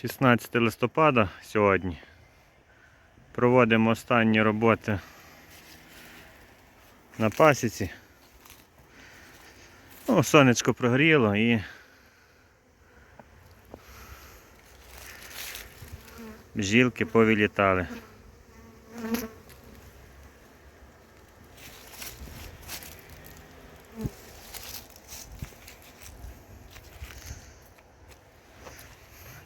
16 листопада сьогодні. Проводимо останні роботи на пасіці. Ну, сонечко прогріло і бжілки повилітали.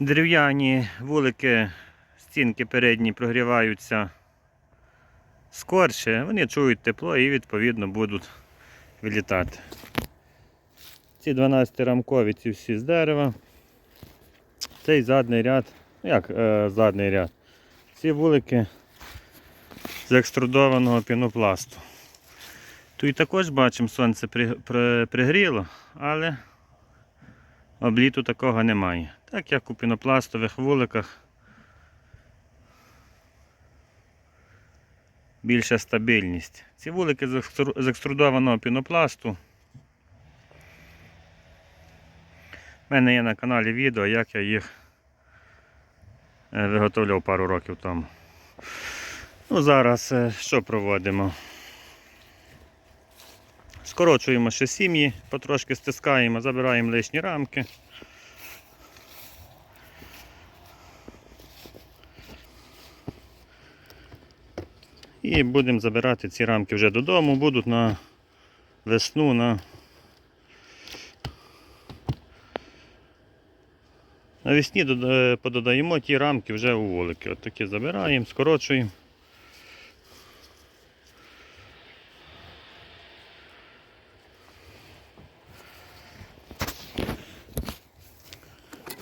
Дерев'яні вулики, стінки передні прогріваються скорше, вони чують тепло і відповідно будуть вилітати. Ці 12 рамкові ці всі з дерева. Цей задній ряд, ну як е, задній ряд. Ці вулики з екструдованого пінопласту. Тут також бачимо, сонце при, при, пригріло, але обліту такого немає. Так як у пінопластових вуликах більша стабільність. Ці вулики з екструдованого пінопласту. У мене є на каналі відео, як я їх е, виготовляв пару років тому. Ну, зараз е, що проводимо? Скорочуємо ще сім'ї, потрошки стискаємо, забираємо лишні рамки. І будемо забирати ці рамки вже додому, будуть на весну, на Навесні дода- пододаємо ті рамки вже у вулики. От такі забираємо, скорочуємо.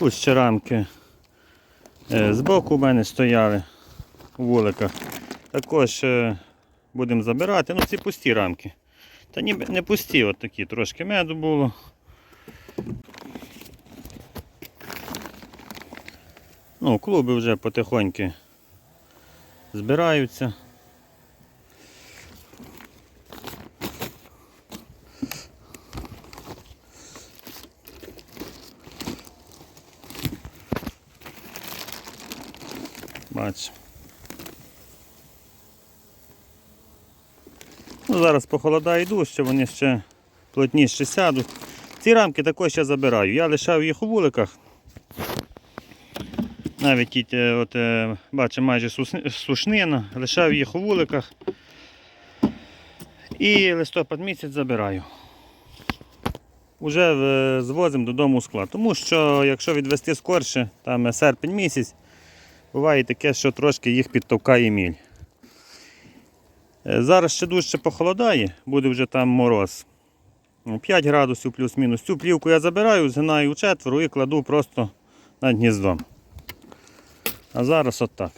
Ось ще рамки збоку у мене стояли у вуликах. Також е, будемо забирати. Ну, ці пусті рамки. Та ніби не пусті, от такі трошки меду було. Ну, клуби вже потихоньки збираються. Бачимо. Ну, зараз похолодає дужче, вони ще плотніше сядуть. Ці рамки також я забираю. Я лишав їх у вуликах. Навіть е, от, е, бачимо майже сушнина, лишав їх у вуликах. І листопад місяць забираю. Уже е, звозимо додому склад. Тому що якщо відвести скорше, там серпень місяць, буває таке, що трошки їх підтовкає міль. Е, Зараз ще дужче похолодає, буде вже там мороз. Ну, 5 градусів плюс-мінус. Цю плівку я забираю, згинаю у четверо і кладу просто над гніздом. А зараз отак.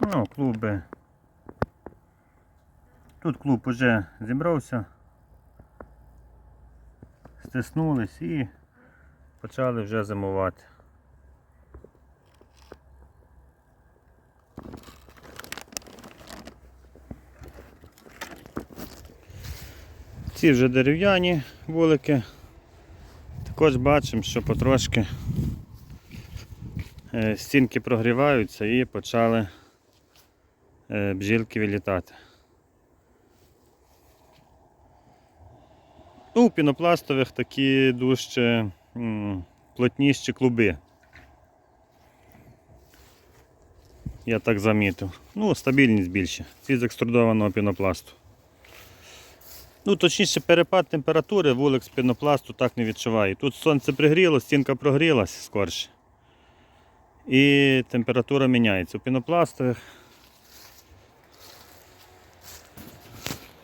Ну, клуби. Тут клуб уже зібрався, стиснулись і почали вже зимувати. Ці вже дерев'яні вулики. Також бачимо, що потрошки е, стінки прогріваються і почали е, бджілки вилітати. Ну, у пінопластових такі дужче плотніші клуби. Я так замітив. Ну, стабільність більше. З екструдованого пінопласту. Ну, точніше, перепад температури вулик з пінопласту так не відчуває. Тут сонце пригріло, стінка прогрілась скорше. І температура міняється. У пінопластових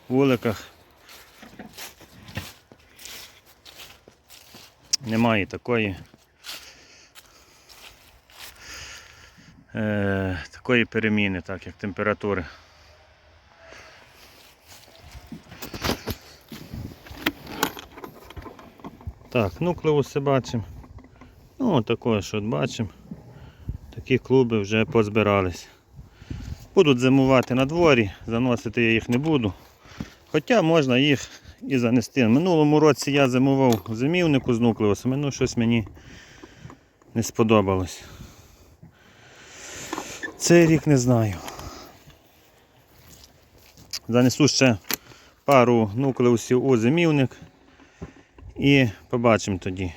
вуликах немає такої. Е, такої переміни, так як температури. Так, нуклеуси бачимо. Ну, також от бачимо. Такі клуби вже позбирались. Будуть зимувати на дворі, заносити я їх не буду. Хоча можна їх і занести. Минулому році я зимував зимівнику з нуклеусами, ну щось мені не сподобалось. Цей рік не знаю. Занесу ще пару нуклеусів у зимівник і побачимо тоді.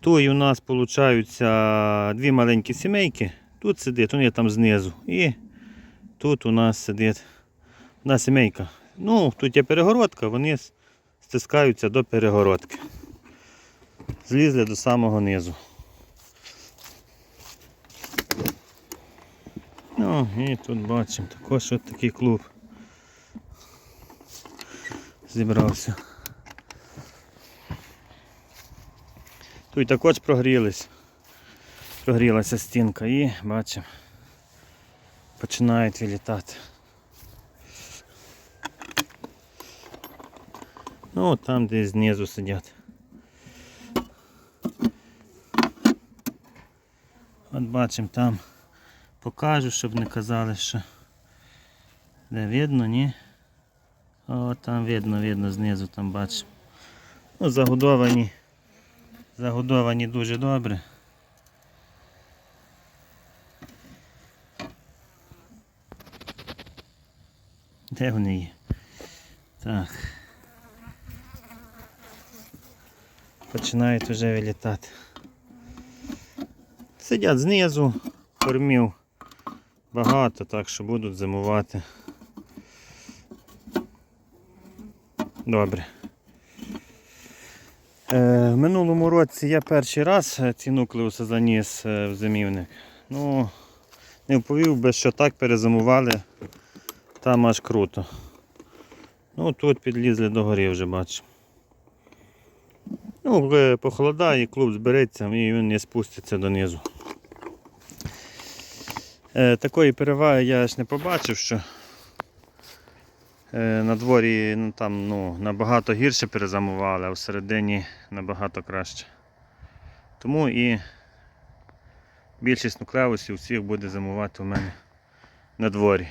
Тут у нас получаються дві маленькі сімейки. Тут сидить, вони там знизу. І тут у нас сидить одна сімейка. Ну, тут є перегородка, вони стискаються до перегородки. Злізли до самого низу. Ну, і тут бачимо також от такий клуб. Зібрався. Тут також прогрілись. Прогрілася стінка і бачимо. Починають вилітати. Ну, там десь знизу сидять. От бачимо там. Покажу, щоб не казали, що де видно, ні? О, там видно, видно знизу там бачимо. Ну, загодовані. Загодовані дуже добре. Де вони є? Так. Починають вже вилітати. Сидять знизу, кормів багато, так що будуть зимувати. Добре. Е, в минулому році я перший раз е, ці нуклеуси заніс е, в зимівник. Ну, не вповів би, що так перезимували, там аж круто. Ну, тут підлізли до гори вже бачу. Ну, похолодає, клуб збереться і він не спуститься донизу. Е, такої переваги я ж не побачив, що е, на дворі ну, там, ну, набагато гірше перезамували, а всередині набагато краще. Тому і більшість нуклеусів всіх буде зимувати у мене на дворі.